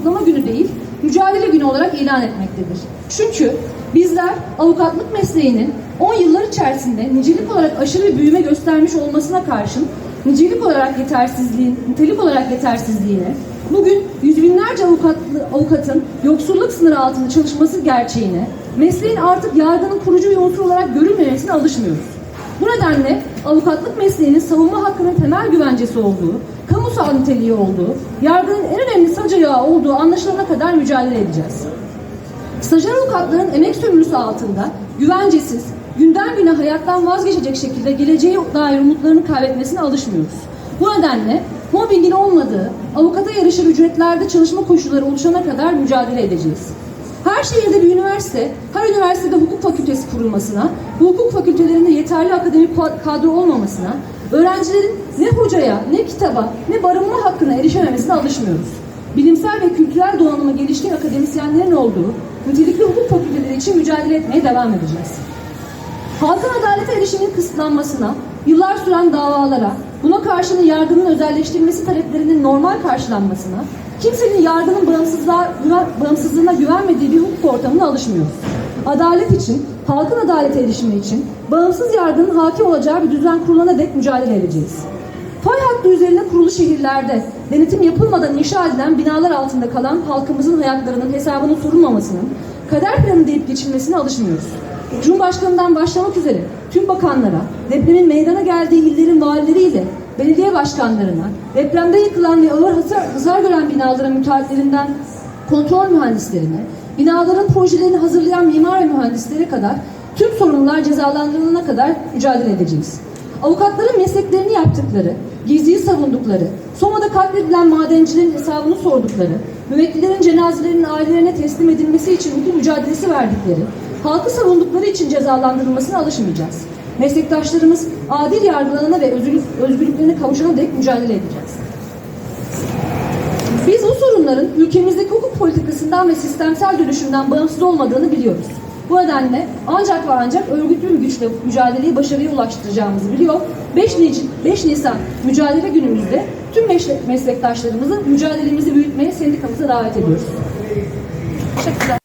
kutlama günü değil, mücadele günü olarak ilan etmektedir. Çünkü bizler avukatlık mesleğinin 10 yıllar içerisinde nicelik olarak aşırı bir büyüme göstermiş olmasına karşın nicelik olarak yetersizliğin, nitelik olarak yetersizliğine, bugün yüz binlerce avukatlı, avukatın yoksulluk sınırı altında çalışması gerçeğine, mesleğin artık yargının kurucu bir unsur olarak görülmemesine alışmıyoruz. Bu nedenle avukatlık mesleğinin savunma hakkının temel güvencesi olduğu, kamusal niteliği olduğu, yargının en önemli sac ayağı olduğu anlaşılana kadar mücadele edeceğiz. Stajyer avukatların emek sömürüsü altında güvencesiz, günden güne hayattan vazgeçecek şekilde geleceğe dair umutlarını kaybetmesine alışmıyoruz. Bu nedenle mobbingin olmadığı, avukata yarışır ücretlerde çalışma koşulları oluşana kadar mücadele edeceğiz. Her şehirde bir üniversite, her üniversitede hukuk fakültesi kurulmasına, bu hukuk fakültelerinde yeterli akademik kadro olmamasına, öğrencilerin ne hocaya, ne kitaba, ne barınma hakkına erişememesine alışmıyoruz. Bilimsel ve kültürel donanımı gelişkin akademisyenlerin olduğu nitelikli hukuk fakülteleri için mücadele etmeye devam edeceğiz. Halkın adalete erişiminin kısıtlanmasına, yıllar süren davalara, buna karşının yargının özelleştirilmesi taleplerinin normal karşılanmasına, kimsenin yargının bağımsızlığa, bağımsızlığına güvenmediği bir hukuk ortamına alışmıyoruz. Adalet için, halkın adalete erişimi için, bağımsız yargının hakim olacağı bir düzen kurulana dek mücadele edeceğiz. Fay hattı üzerine kurulu şehirlerde denetim yapılmadan inşa edilen binalar altında kalan halkımızın hayatlarının hesabının sorulmamasının kader planı deyip geçilmesine alışmıyoruz. Cumhurbaşkanından başlamak üzere tüm bakanlara, depremin meydana geldiği illerin valileriyle belediye başkanlarına, depremde yıkılan ve ağır hasar, hasar gören binaların müteahhitlerinden kontrol mühendislerine, binaların projelerini hazırlayan mimar ve mühendislere kadar tüm sorumlular cezalandırılana kadar mücadele edeceğiz. Avukatların mesleklerini yaptıkları, gizliyi savundukları, Soma'da katledilen madencilerin hesabını sordukları, müvekkillerin cenazelerinin ailelerine teslim edilmesi için hukuk mücadelesi verdikleri, halkı savundukları için cezalandırılmasına alışmayacağız. Meslektaşlarımız adil yargılanana ve özgürlük, özgürlüklerine kavuşana dek mücadele edeceğiz. Biz bu sorunların ülkemizdeki hukuk politikasından ve sistemsel dönüşümden bağımsız olmadığını biliyoruz. Bu nedenle ancak ve ancak örgütlü bir güçle mücadeleyi başarıya ulaştıracağımızı biliyor. 5, Nisan, 5 Nisan mücadele günümüzde tüm meslek- meslektaşlarımızı mücadelemizi büyütmeye sendikamıza davet ediyoruz. Teşekkürler.